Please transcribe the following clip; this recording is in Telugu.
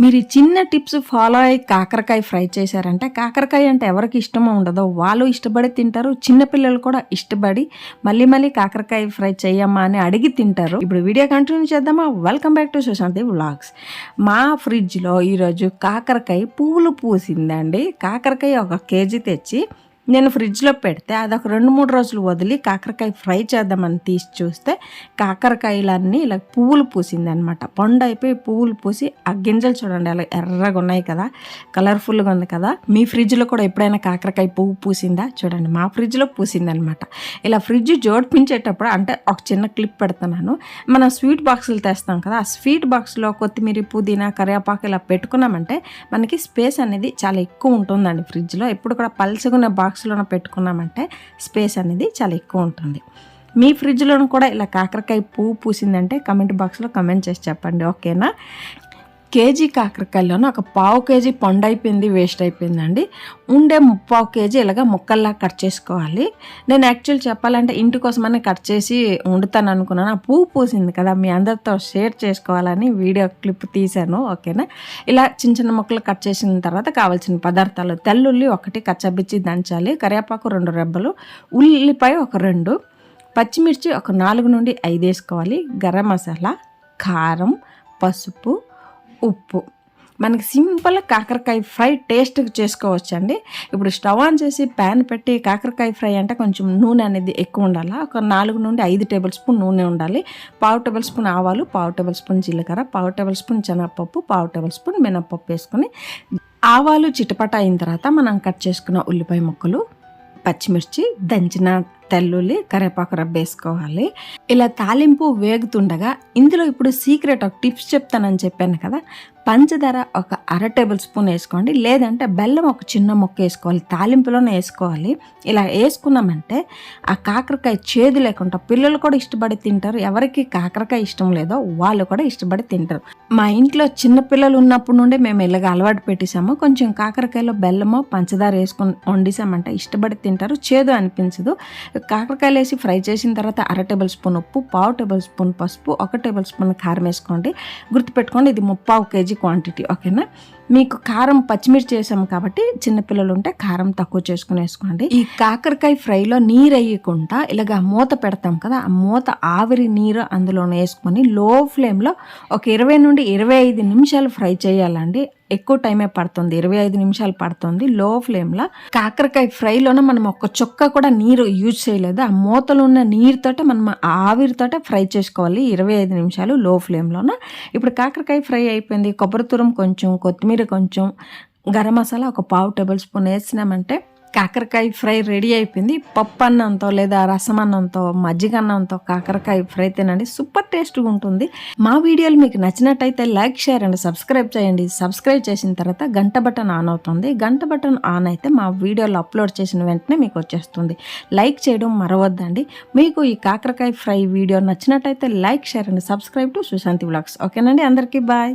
మీరు ఈ చిన్న టిప్స్ ఫాలో అయ్యి కాకరకాయ ఫ్రై చేశారంటే కాకరకాయ అంటే ఎవరికి ఇష్టమో ఉండదో వాళ్ళు ఇష్టపడి తింటారు చిన్నపిల్లలు కూడా ఇష్టపడి మళ్ళీ మళ్ళీ కాకరకాయ ఫ్రై చేయమ్మా అని అడిగి తింటారు. ఇప్పుడు వీడియో కంటిన్యూ చేద్దామా? Welcome back to Sushanthi vlogs. మా ఫ్రిడ్జ్లో ఈరోజు కాకరకాయ పువ్వులు పూసిందండి. కాకరకాయ ఒక కేజీ తెచ్చి నేను ఫ్రిడ్జ్లో పెడితే అది ఒక రెండు మూడు రోజులు వదిలి కాకరకాయ ఫ్రై చేద్దామని తీసి చూస్తే కాకరకాయలన్నీ ఇలా పువ్వులు పూసింది అనమాట పండు అయిపోయి పువ్వులు పూసి ఆ గింజలు చూడండి అలా ఎర్రగా ఉన్నాయి కదా కలర్ఫుల్గా ఉంది కదా. మీ ఫ్రిడ్జ్లో కూడా ఎప్పుడైనా కాకరకాయ పువ్వు పూసిందా? చూడండి మా ఫ్రిడ్జ్లో పూసింది అనమాట ఇలా ఫ్రిడ్జ్ జోడిపించేటప్పుడు అంటే ఒక చిన్న క్లిప్ పెడుతున్నాను. మనం స్వీట్ బాక్సులు తెస్తాం కదా ఆ స్వీట్ బాక్స్లో కొత్తిమీర పుదీనా కరివేపాకు ఇలా పెట్టుకున్నామంటే మనకి స్పేస్ అనేది చాలా ఎక్కువ ఉంటుందండి ఫ్రిడ్జ్లో. ఎప్పుడు కూడా పల్చగున్న బాక్స్ బాక్స్లోనే పెట్టుకున్నామంటే స్పేస్ అనేది చాలా ఎక్కువ ఉంటుంది. మీ ఫ్రిడ్జ్లోనూ కూడా ఇలా కాకరకాయ పువ్వు పూసిందంటే కమెంట్ బాక్స్లో కమెంట్ చేసి చెప్పండి. ఓకేనా? కేజీ కాకరకాయలోనూ ఒక పావు కేజీ పండు అయిపోయింది వేస్ట్ అయిపోయిందండి. ఉండే ముప్పావు కేజీ ఇలాగ ముక్కల్లా కట్ చేసుకోవాలి. నేను యాక్చువల్ చెప్పాలంటే ఇంటి కోసమని కట్ చేసి వండుతాను అనుకున్నాను. ఆ పువ్వు పూసింది కదా మీ అందరితో షేర్ చేసుకోవాలని వీడియో క్లిప్ తీశాను ఓకేనా? ఇలా చిన్న చిన్న ముక్కలు కట్ చేసిన తర్వాత కావాల్సిన పదార్థాలు తెల్లుల్లి ఒకటి కచ్చబిచ్చి దంచాలి కరివేపాకు రెండు రెబ్బలు ఉల్లిపాయ ఒక రెండు పచ్చిమిర్చి ఒక నాలుగు నుండి ఐదు వేసుకోవాలి గరం మసాలా కారం పసుపు ఉప్పు. మనకి సింపుల్ కాకరకాయ ఫ్రై టేస్ట్ చేసుకోవచ్చండి. ఇప్పుడు స్టవ్ ఆన్ చేసి ప్యాన్ పెట్టి కాకరకాయ ఫ్రై అంటే కొంచెం నూనె అనేది ఎక్కువ ఉండాలి? ఒక నాలుగు నుండి ఐదు టేబుల్ స్పూన్ నూనె ఉండాలి. పావు టేబుల్ స్పూన్ ఆవాలు పావు టేబుల్ స్పూన్ జీలకర్ర పావు టేబుల్ స్పూన్ శనగపప్పు పావు టేబుల్ స్పూన్ మినప్పప్పు వేసుకొని ఆవాలు చిటపట అయిన తర్వాత మనం కట్ చేసుకున్న ఉల్లిపాయ ముక్కలు పచ్చిమిర్చి దంచిన తెల్లుల్లి కరివేపాకు రబ్బ వేసుకోవాలి ఇలా తాలింపు వేగుతుండగా ఇందులో ఇప్పుడు సీక్రెట్ ఒక టిప్స్ చెప్తానని చెప్పాను కదా పంచదార ఒక అర టేబుల్ స్పూన్ వేసుకోండి. లేదంటే బెల్లం ఒక చిన్న మొక్క వేసుకోవాలి. తాలింపులోనే వేసుకోవాలి. ఇలా వేసుకున్నామంటే ఆ కాకరకాయ చేదు లేకుండా పిల్లలు కూడా ఇష్టపడి తింటారు. ఎవరికి కాకరకాయ ఇష్టం లేదో వాళ్ళు కూడా ఇష్టపడి తింటారు. మా ఇంట్లో చిన్న పిల్లలు ఉన్నప్పటి నుండి మేము ఇలాగ అలవాటు పెట్టేసాము కొంచెం కాకరకాయలో బెల్లమో పంచదార వేసుకొని వండిసామంటే ఇష్టపడి తింటారు. చేదు అనిపించదు. కాకరకాయలు వేసి ఫ్రై చేసిన తర్వాత అర టేబుల్ స్పూన్ ఉప్పు పావు టేబుల్ స్పూన్ పసుపు ఒక టేబుల్ స్పూన్ కారం వేసుకోండి. గుర్తుపెట్టుకోండి ఇది ముప్పావు కేజీ క్వాంటిటీ ఓకేనా మీకు కారం పచ్చిమిర్చి చేసాము కాబట్టి చిన్నపిల్లలు ఉంటే కారం తక్కువ చేసుకుని వేసుకోండి ఈ కాకరకాయ ఫ్రైలో నీరు వేయకుండా ఇలాగ మూత పెడతాం కదా ఆ మూత ఆవిరి నీరు అందులో వేసుకొని లో ఫ్లేమ్లో ఒక ఇరవై నుండి ఇరవై ఐదు నిమిషాలు ఫ్రై చేయాలండి. ఎక్కువ టైమే పడుతుంది ఇరవై ఐదు నిమిషాలు పడుతుంది. లో ఫ్లేమ్లో కాకరకాయ ఫ్రైలోనే మనం ఒక చొక్క కూడా నీరు యూజ్ చేయలేదు. ఆ మూతలు ఉన్న నీరుతోటే మనం ఆవిరితోటే ఫ్రై చేసుకోవాలి ఇరవై ఐదు నిమిషాలు లో ఫ్లేమ్లోన. ఇప్పుడు కాకరకాయ ఫ్రై అయిపోయింది. కొబ్బరి తురం కొంచెం కొత్తిమీర కొంచెం గరం మసాలా ఒక పావు టేబుల్ స్పూన్ వేసినామంటే కాకరకాయ ఫ్రై రెడీ అయిపోయింది. పప్పు అన్నంతో లేదా రసం అన్నంతో మజ్జిగ అన్నంతో కాకరకాయ ఫ్రై తినండి. సూపర్ టేస్ట్గా ఉంటుంది. మా వీడియోలు మీకు నచ్చినట్టయితే లైక్ షేర్ అండ్ సబ్స్క్రైబ్ చేయండి. సబ్స్క్రైబ్ చేసిన తర్వాత గంట బటన్ ఆన్ అవుతుంది. గంట బటన్ ఆన్ అయితే మా వీడియోలు అప్లోడ్ చేసిన వెంటనే మీకు వచ్చేస్తుంది. లైక్ చేయడం మరవద్దండి. మీకు ఈ కాకరకాయ ఫ్రై వీడియో నచ్చినట్టయితే like share and subscribe to Sushanthi blogs. ఓకేనండి. అందరికీ బాయ్.